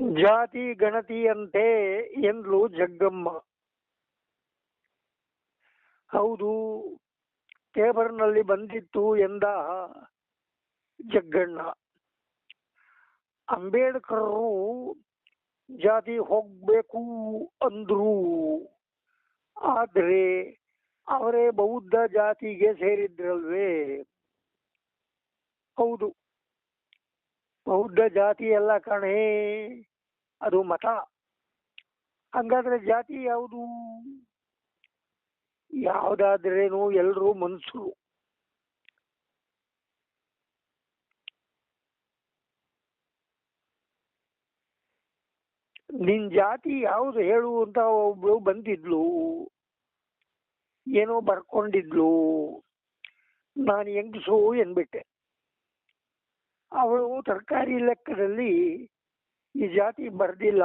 ಜಾತಿ ಗಣತಿಯಂತೆ ಎಂದ್ಲು ಜಗ್ಗಮ್ಮ. ಹೌದು, ಪೇಪರ್ನಲ್ಲಿ ಬಂದಿತ್ತು ಎಂದ ಜಗ್ಗಣ್ಣ. ಅಂಬೇಡ್ಕರ್ರು ಜಾತಿ ಹೋಗ್ಬೇಕು ಅಂದ್ರು. ಆದ್ರೆ ಅವರೇ ಬೌದ್ಧ ಜಾತಿಗೆ ಸೇರಿದ್ರಲ್ವೇ? ಹೌದು. ಬೌದ್ಧ ಜಾತಿ ಎಲ್ಲ ಕಣೇ, ಅದು ಮತ ಹಂಗಾದ್ರೆ ಜಾತಿ ಯಾವುದು? ಯಾವ್ದಾದ್ರೇನು ಎಲ್ಲರೂ ಮನುಷ್ಯರು ನಿನ್ ಜಾತಿ ಯಾವ್ದು ಹೇಳು ಅಂತ ಒಬ್ಳು ಬಂದಿದ್ಲು. ಏನೋ ಬರ್ಕೊಂಡಿದ್ಲು. ನಾನು ಹೆಂಗಸು ಎನ್ಬಿಟ್ಟೆ ಅವಳು ತರಕಾರಿ ಲೆಕ್ಕದಲ್ಲಿ ಈ ಜಾತಿ ಬರ್ದಿಲ್ಲ.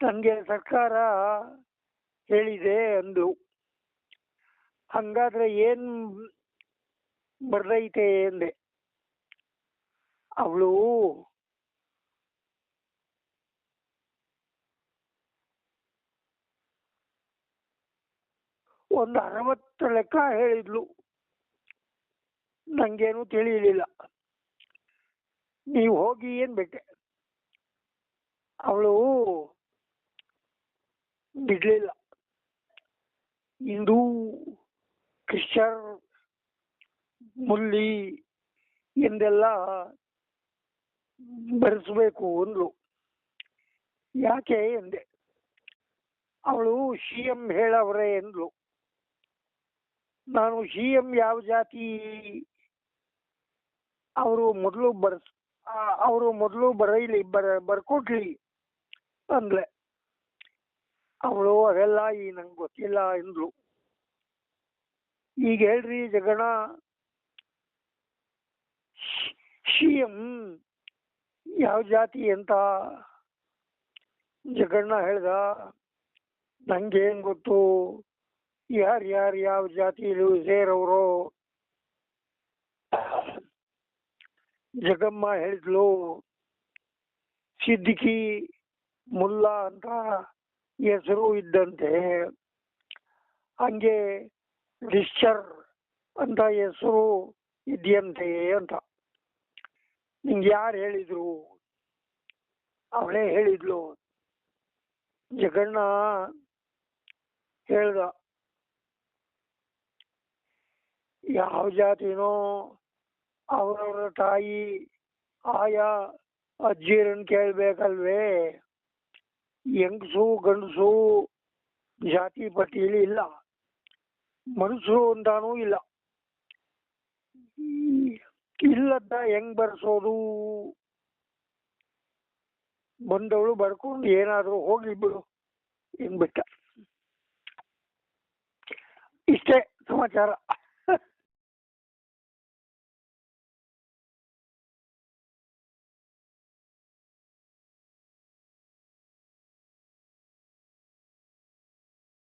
ನನಗೆ ಸರ್ಕಾರ ಹೇಳಿದೆ ಅಂದು. ಹಂಗಾದ್ರೆ ಏನ್ ಬರ್ದೈತೆ ಎಂದೆ ಅವಳು ಒಂದು ಅರವತ್ತು ಲೆಕ್ಕ ಹೇಳಿದ್ಲು. ನಂಗೇನು ತಿಳಿಯಲಿಲ್ಲ. ನೀವು ಹೋಗಿ ಏನ್ ಬಿಟ್ಟೆ ಅವಳು ಬಿಡ್ಲಿಲ್ಲ. ಹಿಂದೂ ಕ್ರಿಶ್ಚರ್ ಮುಲ್ಲಿ ಎಂದೆಲ್ಲ ಬರೆಸಬೇಕು ಅಂದ್ಲು. ಯಾಕೆ ಎಂದೆ? ಅವಳು ಸಿ ಎಂ ಹೇಳವ್ರೆ ಎಂದ್ಲು ನಾನು ಸಿ ಎಂ ಯಾವ ಜಾತಿ ಅವರು ಮೊದಲು ಬರ್ಸ್ ಅವರು ಮೊದಲು ಬರೀಲಿ, ಬರ ಬರ್ಕೊಡ್ಲಿ ಅಂದ್ಲೆ. ಅವಳು ಅದೆಲ್ಲ ಈ ನಂಗೆ ಗೊತ್ತಿಲ್ಲ ಎಂದ್ಲು ಈಗ ಹೇಳ್ರಿ ಜಗಣ ಸಿ ಎಂ ಯಾವ ಜಾತಿ ಅಂತ ಜಗಣ್ಣ ಹೇಳ್ದ, ನಂಗೇನ್ ಗೊತ್ತು, ಯಾರು ಯಾರು ಯಾವ ಜಾತಿಲಿ ಸೇರವರು? ಜಗಮ್ಮ ಹೇಳಿದ್ಲು ಸಿದ್ದಿಕಿ ಮುಲ್ಲಾ ಅಂತ ಹೆಸರು ಇದ್ದಂತೆ. ಹಂಗೆ ರಿಶ್ಚರ್ ಅಂತ ಹೆಸರು ಇದೆಯಂತೆ ಅಂತ. ನಿಂಗೆ ಯಾರು ಹೇಳಿದ್ರು? ಅವಳೇ ಹೇಳಿದ್ಲು. ಜಗಣ್ಣ ಹೇಳ್ದ, ಯಾವ ಜಾತಿನೋ ಅವರವರ ತಾಯಿ ಆಯಾ ಅಜ್ಜಿರನ್ ಕೇಳ್ಬೇಕಲ್ವೇ? ಹೆಂಗಸು ಗಂಡಸು ಜಾತಿ ಪಟ್ಟಿಯಲ್ಲಿ ಇಲ್ಲ. ಮನುಷ್ಯರು ಅಂತಾನೂ ಇಲ್ಲ. ಇಲ್ಲದ ಹೆಂಗ್ ಬರ್ಸೋದು? ಬಂದವಳು ಬರ್ಕೊಂಡು ಏನಾದರೂ ಹೋಗ್ಲಿ ಬಿಡು ಬಿಟ್ಟ ಇಷ್ಟೇ ಸಮಾಚಾರ.